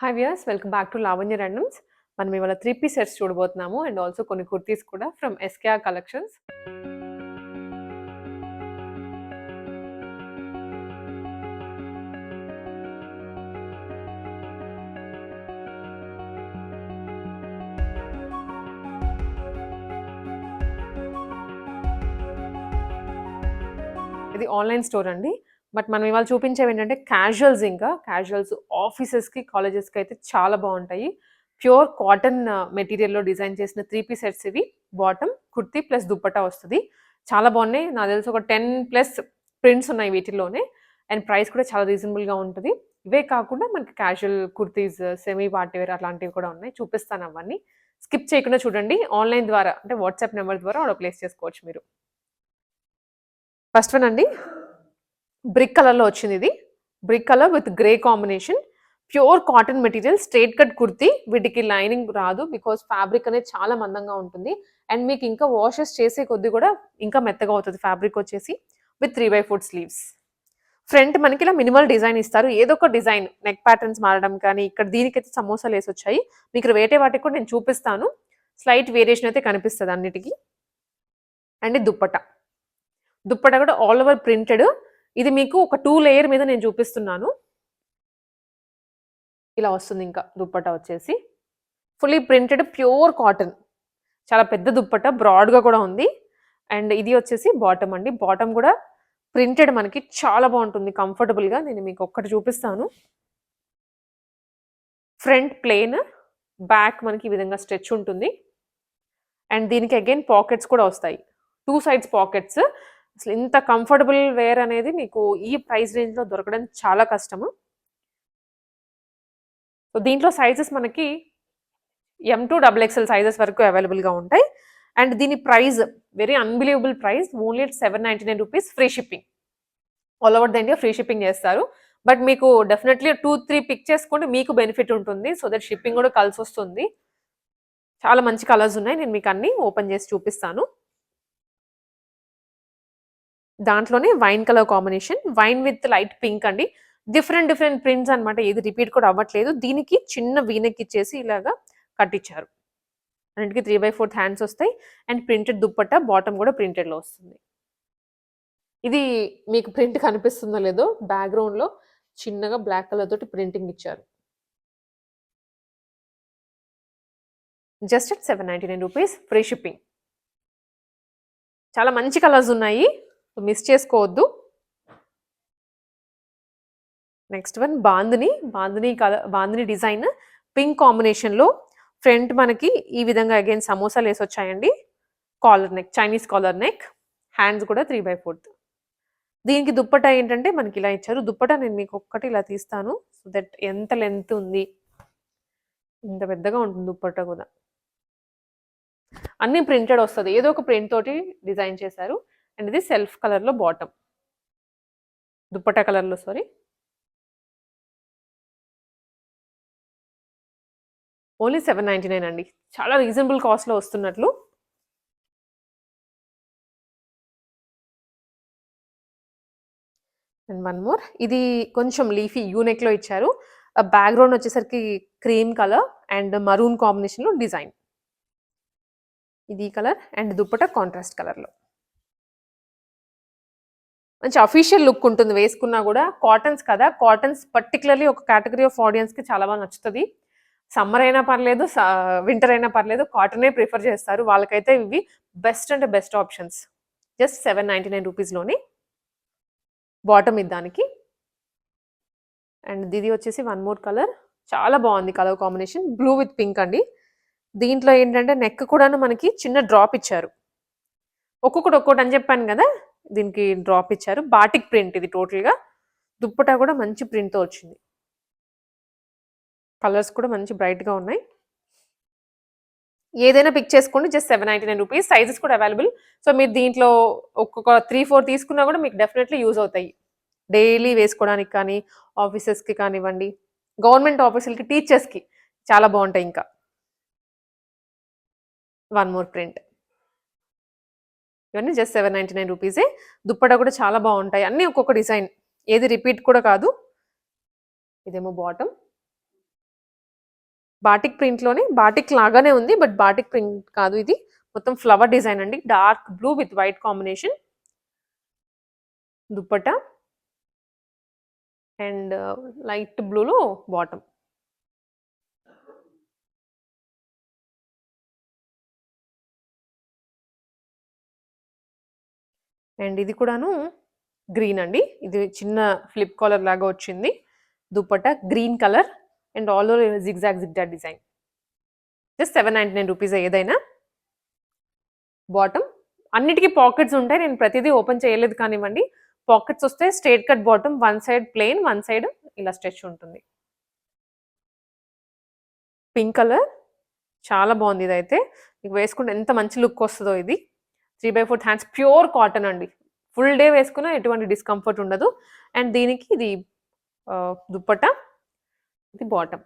Hi viewers welcome back to Lavanya randoms మనం ఇవాళ three piece sets చూడబోతున్నాము and also కొన్ని కుర్తీస్ కూడా ఫ్రమ్ ఎస్కేఆర్ కలెక్షన్స్ ఇది ఆన్లైన్ స్టోర్ అండి. బట్ మనం ఇవాళ చూపించేవి ఏంటంటే క్యాజువల్స్ ఇంకా. క్యాజువల్స్ ఆఫీసెస్కి కాలేజెస్కి అయితే చాలా బాగుంటాయి. ప్యూర్ కాటన్ మెటీరియల్లో డిజైన్ చేసిన త్రీ పీస్ సెట్స్ ఇవి. బాటమ్ కుర్తీ ప్లస్ దుప్పటా వస్తుంది. చాలా బాగున్నాయి. నాకు తెలిసి ఒక టెన్ ప్లస్ ప్రింట్స్ ఉన్నాయి వీటిల్లోనే. అండ్ ప్రైస్ కూడా చాలా రీజనబుల్గా ఉంటుంది. ఇవే కాకుండా మనకి క్యాజువల్ కుర్తీస్ సెమీ పార్టీవేర్ అట్లాంటివి కూడా ఉన్నాయి. చూపిస్తాను అవన్నీ. స్కిప్ చేయకుండా చూడండి. ఆన్లైన్ ద్వారా అంటే వాట్సాప్ నెంబర్ ద్వారా ఆర్డర్ ప్లేస్ చేసుకోవచ్చు మీరు. ఫస్ట్ వన్ అండి. బ్రిక్ కలర్లో వచ్చింది ఇది. Brick colour with grey combination. Pure cotton material straight cut kurti. వీటికి లైనింగ్ రాదు బికాస్ ఫ్యాబ్రిక్ అనేది చాలా మందంగా ఉంటుంది. అండ్ మీకు ఇంకా వాషెస్ చేసే కొద్దీ కూడా ఇంకా మెత్తగా అవుతుంది ఫ్యాబ్రిక్ వచ్చేసి with three by four sleeves. Front మనకి ఇలా మినిమల్ డిజైన్ ఇస్తారు. ఏదో ఒక డిజైన్ నెక్ ప్యాటర్న్స్ మారడం కానీ ఇక్కడ దీనికైతే సమోసాలు వేసి వచ్చాయి. మీకు వేటే వాటికి కూడా నేను చూపిస్తాను. స్లైట్ వేరియేషన్ అయితే కనిపిస్తుంది అన్నిటికీ. అండ్ దుప్పట. దుప్పట కూడా ఆల్ ఓవర్ ప్రింటెడ్. ఇది మీకు ఒక టూ లేయర్ మీద నేను చూపిస్తున్నాను. ఇలా వస్తుంది ఇంకా దుప్పట వచ్చేసి. ఫుల్లీ ప్రింటెడ్ ప్యూర్ కాటన్ చాలా పెద్ద దుప్పట బ్రాడ్గా కూడా ఉంది. అండ్ ఇది వచ్చేసి బాటమ్ అండి. బాటమ్ కూడా ప్రింటెడ్ మనకి చాలా బాగుంటుంది. కంఫర్టబుల్గా నేను మీకు ఒక్కటి చూపిస్తాను. ఫ్రంట్ ప్లేన్ బ్యాక్ మనకి ఈ విధంగా స్ట్రెచ్ ఉంటుంది. అండ్ దీనికి అగైన్ పాకెట్స్ కూడా వస్తాయి. టూ సైడ్స్ పాకెట్స్ అసలు ఇంత కంఫర్టబుల్ వేర్ అనేది మీకు ఈ ప్రైస్ రేంజ్లో దొరకడం చాలా కష్టము. సో దీంట్లో సైజెస్ మనకి M to double XL sizes వరకు అవైలబుల్గా ఉంటాయి. అండ్ దీని price very unbelievable price only seven ninety nine rupees free shipping. All over the India free shipping చేస్తారు. బట్ మీకు డెఫినెట్లీ టూ త్రీ పిక్ చేసుకుంటే మీకు బెనిఫిట్ ఉంటుంది. సో దట్ షిప్పింగ్ కూడా కలిసి వస్తుంది చాలా మంచి కలర్స్ ఉన్నాయి. నేను మీకు అన్ని ఓపెన్ చేసి చూపిస్తాను. దాంట్లోనే wine colour combination wine with light pink అండి. డిఫరెంట్ డిఫరెంట్ ప్రింట్స్ అనమాట ఏది రిపీట్ కూడా అవ్వట్లేదు. దీనికి చిన్న వీనెక్ ఇచ్చేసి ఇలాగా కట్టించారు. అన్నిటికీ త్రీ బై ఫోర్త్ హ్యాండ్స్ వస్తాయి. అండ్ ప్రింటెడ్ దుప్పట్ట బాటమ్ కూడా ప్రింటెడ్లో వస్తుంది. ఇది మీకు ప్రింట్ కనిపిస్తుందో లేదో బ్యాక్గ్రౌండ్లో చిన్నగా బ్లాక్ కలర్ తోటి ప్రింటింగ్ ఇచ్చారు. Just at seven ninety nine rupees free shipping చాలా మంచి కలర్స్ ఉన్నాయి. మిస్ చేసుకోవద్దు. Next one bandhani bandhani colour bandhani design pink కాంబినేషన్లో ఫ్రంట్ మనకి ఈ విధంగా అగైన్ సమోసాలు వేసి వచ్చాయండి. Collar neck Chinese collar neck hands కూడా త్రీ బై ఫోర్త్ దీనికి దుప్పట ఏంటంటే మనకి ఇలా ఇచ్చారు. దుప్పట నేను మీకు ఒక్కటి ఇలా తీస్తాను. సో దట్ ఎంత లెంత్ ఉంది? ఇంత పెద్దగా ఉంటుంది దుప్పట కూడా. అన్ని ప్రింటెడ్ వస్తుంది. ఏదో ఒక ప్రింట్ తోటి డిజైన్ చేశారు. అండ్ ఇది సెల్ఫ్ కలర్లో బాటమ్. దుప్పటా కలర్లో sorry. Only seven ninety nine అండి. చాలా రీజనబుల్ కాస్ట్లో వస్తున్నట్లు. And one more. ఇది కొంచెం లీఫీ యూనెక్లో ఇచ్చారు. బ్యాక్గ్రౌండ్ వచ్చేసరికి క్రీమ్ కలర్ అండ్ మరూన్ కాంబినేషన్లో డిజైన్. ఇది కలర్ అండ్ దుప్పట కాంట్రాస్ట్ కలర్లో. మంచి అఫీషియల్ లుక్ ఉంటుంది. వేసుకున్నా కూడా కాటన్స్ కదా. కాటన్స్ పర్టికులర్లీ ఒక కేటగిరీ ఆఫ్ ఆడియన్స్కి చాలా బాగా నచ్చుతుంది. సమ్మర్ అయినా పర్లేదు వింటర్ అయినా పర్లేదు కాటనే ప్రిఫర్ చేస్తారు. వాళ్ళకైతే ఇవి బెస్ట్ అంటే best options just seven ninety nine రూపీస్లోని bottom ఇద్దానికి. అండ్ దీది వచ్చేసి వన్ మోర్ కలర్ చాలా బాగుంది colour combination blue with pink అండి. దీంట్లో ఏంటంటే నెక్ కూడాను మనకి చిన్న డ్రాప్ ఇచ్చారు. ఒక్కొక్కటి ఒక్కొక్కటి అని చెప్పాను కదా. దీనికి డ్రాప్ ఇచ్చారు. బాటిక్ ప్రింట్ ఇది టోటల్గా దుప్పటా కూడా మంచి ప్రింట్తో వచ్చింది. కలర్స్ కూడా మంచి బ్రైట్గా ఉన్నాయి. ఏదైనా పిక్ చేసుకోండి. Just seven ninety nine rupees sizes కూడా అవైలబుల్ సో మీరు దీంట్లో ఒక్కొక్క త్రీ ఫోర్ తీసుకున్నా కూడా మీకు డెఫినెట్లీ యూజ్ అవుతాయి. డైలీ వేసుకోవడానికి కానీ ఆఫీసెస్కి కానివ్వండి. గవర్నమెంట్ ఆఫీసులకి టీచర్స్కి చాలా బాగుంటాయి ఇంకా. వన్ మోర్ ప్రింట్ ఇవన్నీ జస్ట్ సెవెన్ నైంటీ నైన్ రూపీసే దుప్పట కూడా చాలా బాగుంటాయి అన్నీ ఒక్కొక్క డిజైన్ ఏది రిపీట్ కూడా కాదు ఇదేమో బాటమ్ బాటిక్ ప్రింట్‌లోనే బాటిక్ లాగానే ఉంది. బట్ బాటిక్ ప్రింట్ కాదు ఇది. మొత్తం ఫ్లవర్ డిజైన్ అండి. Dark blue with white combination. Dupatta and light బ్లూలో bottom. And ఇది కూడాను గ్రీన్ అండి. ఇది చిన్న ఫ్లిప్ కాలర్ లాగా వచ్చింది. Dupatta green colour and all over zigzag zigzag design. Just 799 rupees ఏదైనా. బాటమ్ అన్నిటికీ పాకెట్స్ ఉంటాయి. నేను ప్రతిదీ ఓపెన్ చేయలేదు కానివ్వండి. పాకెట్స్ వస్తే straight cut bottom one side plain, one side ఇలా స్ట్రెచ్ ఉంటుంది. పింక్ కలర్ చాలా బాగుంది ఇదైతే. మీకు వేసుకుంటే ఎంత మంచి లుక్ వస్తుందో ఇది. 3/4 హ్యాండ్స్ ప్యూర్ కాటన్ అండి. ఫుల్ డే వేసుకున్నా ఎటువంటి డిస్కంఫర్ట్ ఉండదు. అండ్ దీనికి ఇది దుప్పట ఇది బాటమ్.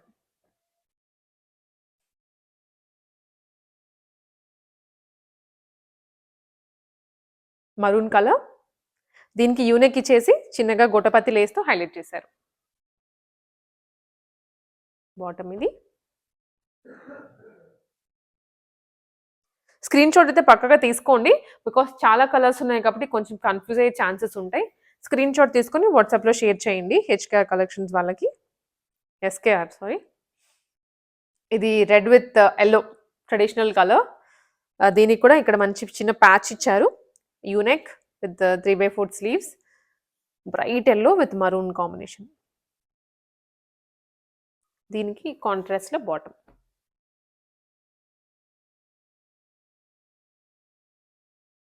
Maroon colour. దీనికి యూనిక్ ఇచ్చేసి చిన్నగా గొట్టపత్తి లేస్తూ హైలైట్ చేశారు. బాటమ్ ఇది. స్క్రీన్ షాట్ అయితే పక్కగా తీసుకోండి. బికాస్ చాలా కలర్స్ ఉన్నాయి కాబట్టి కొంచెం కన్‌ఫ్యూజ్ అయ్యే ఛాన్సెస్ ఉంటాయి. స్క్రీన్ షాట్ తీసుకొని వాట్సాప్‌లో షేర్ చేయండి. హెచ్‌కేఆర్ కలెక్షన్స్ వాళ్ళకి. SKR sorry. ఇది red with yellow traditional colour. దీనికి కూడా ఇక్కడ మంచి చిన్న ప్యాచ్ ఇచ్చారు. U neck with three by four sleeves. Bright yellow with maroon combination. దీనికి కాంట్రాస్ట్‌లో బాటమ్.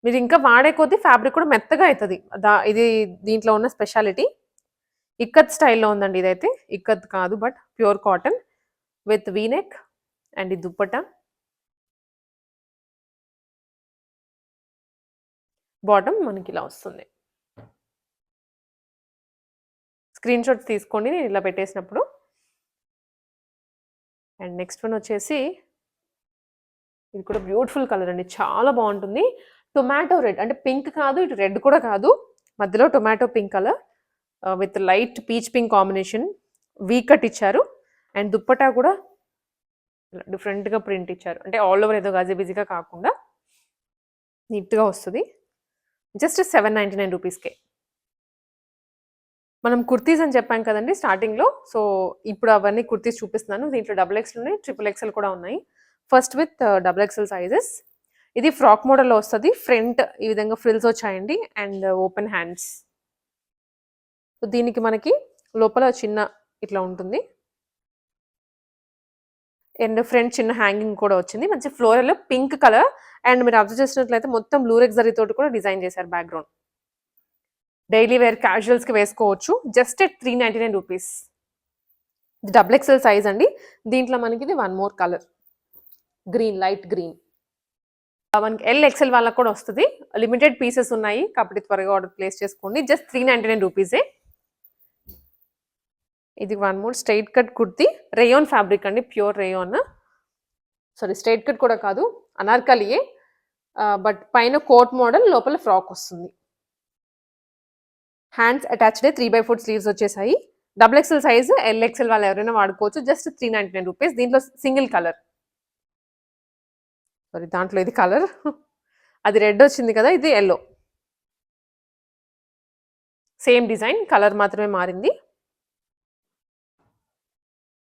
మీరు ఇంకా వాడే కొద్దీ ఫ్యాబ్రిక్ కూడా మెత్తగా అవుతుంది దా ఇది దీంట్లో ఉన్న స్పెషాలిటీ. ఇక్కత్ స్టైల్‌లో ఉందండి ఇదైతే. ఇక్కత్ కాదు but pure cotton with V neck and ఈ దుప్పట బాటమ్ మనకి ఇలా వస్తుంది. స్క్రీన్ షాట్స్ తీసుకోండి నేను ఇలా పెట్టేసినప్పుడు. అండ్ నెక్స్ట్ వన్ వచ్చేసి ఇది కూడా బ్యూటిఫుల్ కలర్ అండి. చాలా బాగుంటుంది. టొమాటో రెడ్ అంటే పింక్ కాదు, ఇటు రెడ్ కూడా కాదు. మధ్యలో tomato pink colour with light peach pink combination. V cut ఇచ్చారు. అండ్ దుప్పటా కూడా డిఫరెంట్‌గా ప్రింట్ ఇచ్చారు. అంటే ఆల్ ఓవర్ ఏదో గజిబిజిగా కాకుండా నీట్‌గా వస్తుంది జస్ట్ 799 రూపీస్‌కే. మనం కుర్తీస్ అని చెప్పాం కదండీ స్టార్టింగ్‌లో. సో, ఇప్పుడు అవన్నీ కుర్తీస్ చూపిస్తున్నాను. దీంట్లో డబుల్ ఎక్స్‌ఎల్ ఉన్నాయి. ట్రిపుల్ ఎక్స్‌ఎల్ కూడా ఉన్నాయి. First with double XL sizes. ఇది ఫ్రాక్ మోడల్‌లో వస్తుంది ఫ్రంట్ ఈ విధంగా ఫ్రిల్స్ వచ్చాయండి. And open hands. దీనికి మనకి లోపల చిన్న ఇట్లా ఉంటుంది. అండ్ ఫ్రంట్ చిన్న హ్యాంగింగ్ కూడా వచ్చింది. మంచి ఫ్లోరల్ పింక్ కలర్ అండ్ మీరు అబ్జర్వ్ చేసినట్లయితే మొత్తం బ్లూరెక్స్ జరీ తోటి కూడా డిజైన్ చేశారు బ్యాక్‌గ్రౌండ్. డైలీ వేర్ క్యాజువల్స్‌కి వేసుకోవచ్చు. Just at 399 rupees. ఇది డబుల్ ఎక్స్‌ఎల్ సైజ్ అండి. దీంట్లో మనకి ఇది one more colour. Green light green. మనకి ఎల్, ఎక్సెల్ వాళ్ళకి కూడా వస్తుంది లిమిటెడ్ పీసెస్ ఉన్నాయి. కాబట్టి త్వరగా ఆర్డర్ ప్లేస్ చేసుకోండి. జస్ట్ 399 రూపీసే. ఇది one more straight cut kurti rayon fabric అండి. Pure rayon sorry straight cut కూడా కాదు. అనార్కలియే. బట్ పైన కోట్ మోడల్ లోపల ఫ్రాక్ వస్తుంది. హ్యాండ్స్ అటాచ్‌డే 3/4 స్లీవ్స్ వచ్చేసాయి. Double XL size L, XL వాళ్ళు ఎవరైనా వాడుకోవచ్చు. Just 399 rupees. దీంట్లో సింగిల్ కలర్. సారీ దాంట్లో ఇది కలర్. అది రెడ్ వచ్చింది కదా! ఇది ఎల్లో సేమ్ డిజైన్ కలర్ మాత్రమే మారింది.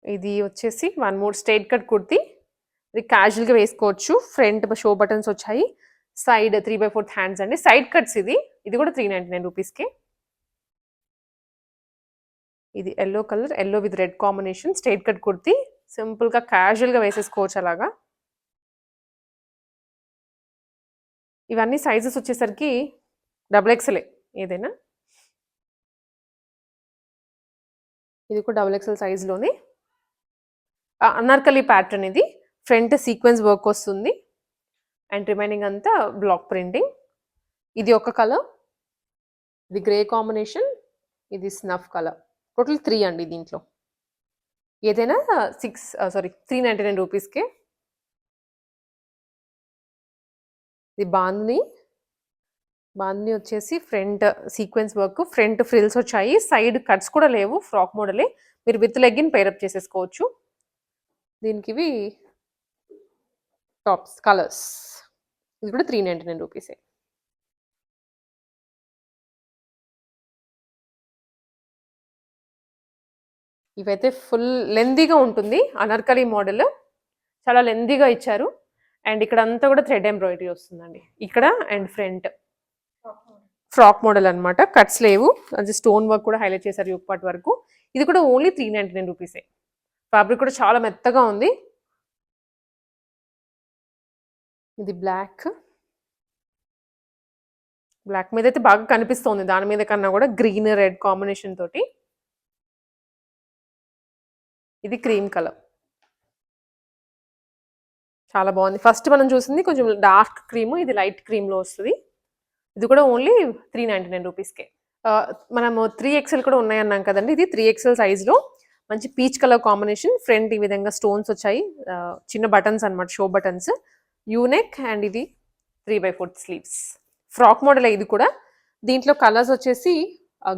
ఇది వచ్చేసి one more straight cut kurti. ఇది క్యాజువల్‌గా వేసుకోవచ్చు. ఫ్రంట్ షో బటన్స్ వచ్చాయి. సైడ్ 3/4 హ్యాండ్స్ అండి. సైడ్ కట్స్ ఇది. ఇది కూడా త్రీ నైంటీ నైన్ రూపీస్కి ఇది yellow colour. Yellow with red combination straight cut kurti. సింపుల్‌గా క్యాజువల్‌గా వేసేసుకోవచ్చు అలాగా. ఇవన్నీ సైజెస్ వచ్చేసరికి డబుల్ ఎక్స్‌ఎలే ఏదైనా. ఇది కూడా డబుల్ ఎక్స్‌ఎల్ సైజులోనే అనార్కలి ప్యాటర్న్ ఇది. ఫ్రంట్ సీక్వెన్స్ వర్క్ వస్తుంది. అండ్ రిమైనింగ్ అంతా బ్లాక్ ప్రింటింగ్. ఇది ఒక కలర్. ఇది గ్రే కాంబినేషన్. ఇది స్నఫ్ కలర్. టోటల్ త్రీ అండి దీంట్లో. ఏదైనా six sorry three ninety nine రూపీస్‌కే. ఇది బాందిని. బాందిని వచ్చేసి front sequence work. Front frills వచ్చాయి. సైడ్ కట్స్ కూడా లేవు. ఫ్రాక్ మోడలే. మీరు విత్ లెగ్గిన్ పేరప్ చేసేసుకోవచ్చు. దీనికి ఇవి టాప్స్ కలర్స్ ఇది కూడా త్రీ నైంటీ నైన్ రూపీసే ఇవైతే ఫుల్ లెందీగా ఉంటుంది అనార్కలి మోడల్ చాలా లెందీగా ఇచ్చారు అండ్ ఇక్కడ అంతా కూడా థ్రెడ్ ఎంబ్రాయిడరీ వస్తుందండి. ఇక్కడ అండ్ ఫ్రంట్. ఫ్రాక్ మోడల్ అనమాట కట్స్ లేవు. అది స్టోన్ వర్క్ కూడా హైలైట్ చేశారు యుక్ పార్ట్ వరకు. ఇది కూడా ఓన్లీ త్రీ నైంటీ నైన్ రూపీసే. ఫ్యాబ్రిక్ కూడా చాలా మెత్తగా ఉంది. ఇది బ్లాక్. బ్లాక్ మీద అయితే బాగా కనిపిస్తోంది. దాని మీద కన్నా కూడా గ్రీన్ రెడ్ కాంబినేషన్ తోటి. ఇది క్రీమ్ కలర్. చాలా బాగుంది. ఫస్ట్ మనం చూసింది కొంచెం డార్క్ క్రీమ్ ఇది లైట్ క్రీమ్లో వస్తుంది. ఇది కూడా ఓన్లీ త్రీ నైంటీ నైన్ రూపీస్కే మనము త్రీ ఎక్స్ఎల్ కూడా ఉన్నాయన్నాం కదండి. ఇది త్రీ ఎక్స్ఎల్ సైజ్లో మంచి పీచ్ కలర్ కాంబినేషన్ ఫ్రంట్ ఈ విధంగా స్టోన్స్ వచ్చాయి. చిన్న బటన్స్ అన్నమాట show buttons U neck and ఇది three by fourth sleeves frock model ఇది కూడా. దీంట్లో కలర్స్ వచ్చేసి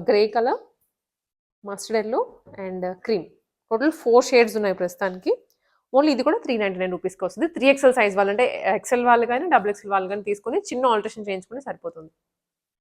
grey colour mustard yellow and cream total four shades ఉన్నాయి ప్రస్తుతానికి. ఓన్లీ ఇది కూడా త్రీ నైంటీ నైన్ రూపీస్కి వస్తుంది. త్రీ ఎక్సెల్ సైజ్ వాళ్ళు అంటే ఎక్సెల్ వాళ్ళు కానీ డబుల్ ఎక్స్ఎల్ వాళ్ళు కానీ తీసుకొని చిన్న ఆల్టరేషన్ చేయించుకుని సరిపోతుంది.